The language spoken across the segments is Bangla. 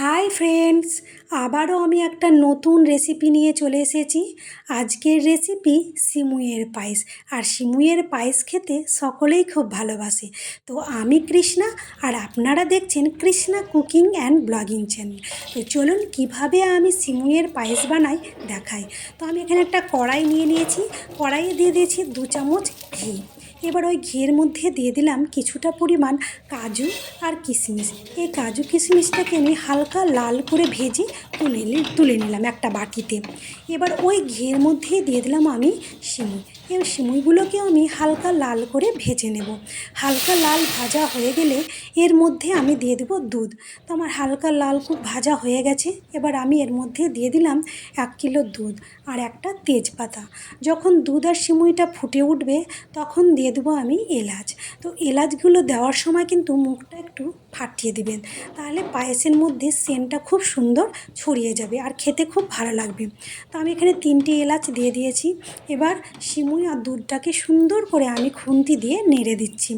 হাই ফ্রেন্ডস, আবারও আমি একটা নতুন রেসিপি নিয়ে চলে এসেছি। আজকের রেসিপি সিমুইয়ের পায়েস। আর সিমুইয়ের পায়েস খেতে সকলেই খুব ভালোবাসে। তো আমি কৃষ্ণা, আর আপনারা দেখছেন Krishna cooking and blogging channel. তো চলুন কীভাবে আমি সিমুইয়ের পায়েস বানাই দেখাই। তো আমি এখানে একটা কড়াই নিয়ে নিয়েছি। কড়াইয়ে দিয়ে দিয়েছি দু চামচ ঘি। এবার ওই ঘিয়ের মধ্যে দিয়ে দিলাম কিছুটা পরিমাণ কাজু আর কিশমিশ। এই কাজু কিশমিশটাকে আমি হালকা লাল করে ভেজে তুলে তুলে নিলাম একটা বাটিতে। এবার ওই ঘিয়ের মধ্যে দিয়ে দিলাম আমি সিমুই এবার সিমুইগুলোকে আমি হালকা লাল করে ভেজে নেব। হালকা লাল ভাজা হয়ে গেলে এর মধ্যে আমি দিয়ে দেবো দুধ। তো আমার হালকা লাল খুব ভাজা হয়ে গেছে, এবার আমি এর মধ্যে দিয়ে দিলাম এক কিলো দুধ আর একটা তেজপাতা। যখন দুধ আর সিমুইটা ফুটে উঠবে, তখন দিয়ে দেবো আমি এলাচ। তো এলাচগুলো দেওয়ার সময় কিন্তু মুখটা একটু ফাটিয়ে দিবেন। তাহলে পায়েসের মধ্যে সেন্টটা খুব সুন্দর ছড়িয়ে যাবে আর খেতে খুব ভালো লাগবে। তো আমি এখানে তিনটি এলাচ দিয়ে দিয়েছি। এবার সিমুই আর দুধটাকে সুন্দর করে আমি খুন্তি দিয়ে নেড়ে দিচ্ছি।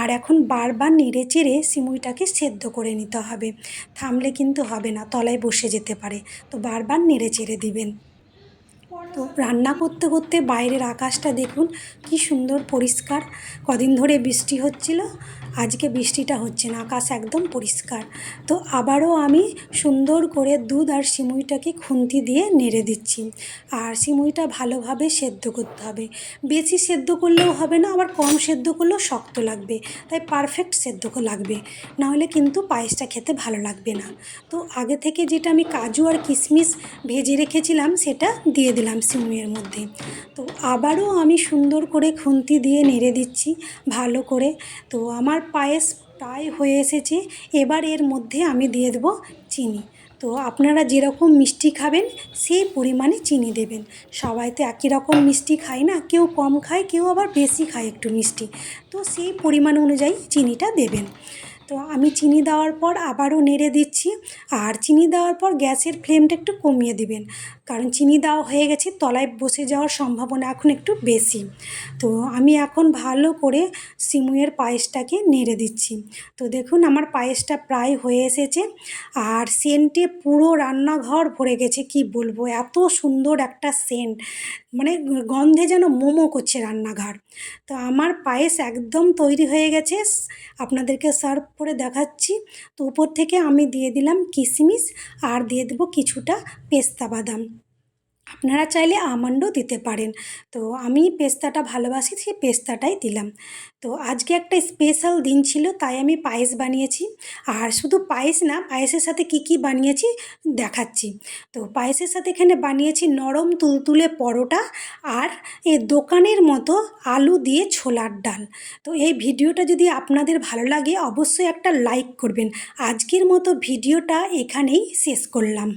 আর এখন বারবার নেড়ে চেড়ে সিমুইটাকে সেদ্ধ করে নিতে হবে। থামলে কিন্তু হবে না, তলায় বসে যেতে পারে। তো বারবার নেড়ে চেড়ে দিবেন। তো রান্না করতে করতে বাইরের আকাশটা দেখুন, কি সুন্দর পরিষ্কার। কদিন ধরে বৃষ্টি হচ্ছিল, আজকে বৃষ্টিটা হচ্ছে না, আকাশ একদম পরিষ্কার। তো আবারও আমি সুন্দর করে দুধ আর সিমুইটাকে খুন্তি দিয়ে নেড়ে দিচ্ছি। আর সিমুইটা ভালোভাবে সেদ্ধ করতে হবে। বেশি সেদ্ধ করলেও হবে না, আবার কম সেদ্ধ করলেও শক্ত লাগবে। তাই পারফেক্ট সেদ্ধ লাগবে। নাহলে কিন্তু পায়েসটা খেতে ভালো লাগবে না। তো আগে থেকে যেটা আমি কাজু আর কিশমিশ ভেজে রেখেছিলাম, সেটা দিয়ে দিলাম। সিমুইয়ের মধ্যে। তো আবারও আমি সুন্দর করে খুন্তি দিয়ে নেড়ে দিচ্ছি, ভালো করে। তো আমার পায়েস প্রায় হয়ে এসেছে, এবার এর মধ্যে আমি দিয়ে দেবো চিনি। তো আপনারা যেরকম মিষ্টি খাবেন, সেই পরিমাণে চিনি দেবেন। সবাই তো একই রকম মিষ্টি খায় না, কেউ কম খায়, কেউ আবার বেশি খায় একটু মিষ্টি। তো সেই পরিমাণ অনুযায়ী চিনিটা দেবেন। তো আমি চিনি দেওয়ার পর আবারও নেড়ে দিচ্ছি। আর চিনি দেওয়ার পর গ্যাসের ফ্লেমটা একটু কমিয়ে দিবেন। কারণ চিনি দেওয়া হয়ে গেছে, তলায় বসে যাওয়ার সম্ভাবনা এখন একটু বেশি। তো আমি এখন ভালো করে সিমুয়ের পায়েসটাকে নেড়ে দিচ্ছি। তো দেখুন, আমার পায়েসটা প্রায় হয়ে এসেছে। আর সেন্টে পুরো রান্নাঘর ভরে গেছে, কি বলব? এত সুন্দর একটা সেন্ট। মানে গন্ধে যেন মোমো করছে রান্নাঘর। তো আমার পায়েস একদম তৈরি হয়ে গেছে। আপনাদেরকে সার্ভ করে দেখাচ্ছি। তো উপর থেকে আমি দিয়ে দিলাম কিশমিশ আর দিয়ে দেবো কিছুটা পেস্তা বাদাম। আপনারা চাইলে আমন্ডও দিতে পারেন। তো আমি পেস্তাটা ভালোবাসি, সেই পেস্তাটাই দিলাম। তো আজকে একটা স্পেশাল দিন ছিল, তাই আমি পায়েস বানিয়েছি। আর শুধু পায়েস না, পায়েসের সাথে কি কি বানিয়েছি দেখাচ্ছি। তো পায়েসের সাথে এখানে বানিয়েছি নরম তুলতুলে পরোটা আর এ দোকানের মতো আলু দিয়ে ছোলার ডাল। তো এই ভিডিওটা যদি আপনাদের ভালো লাগে, অবশ্যই একটা লাইক করবেন। আজকের মতো ভিডিওটা এখানেই শেষ করলাম।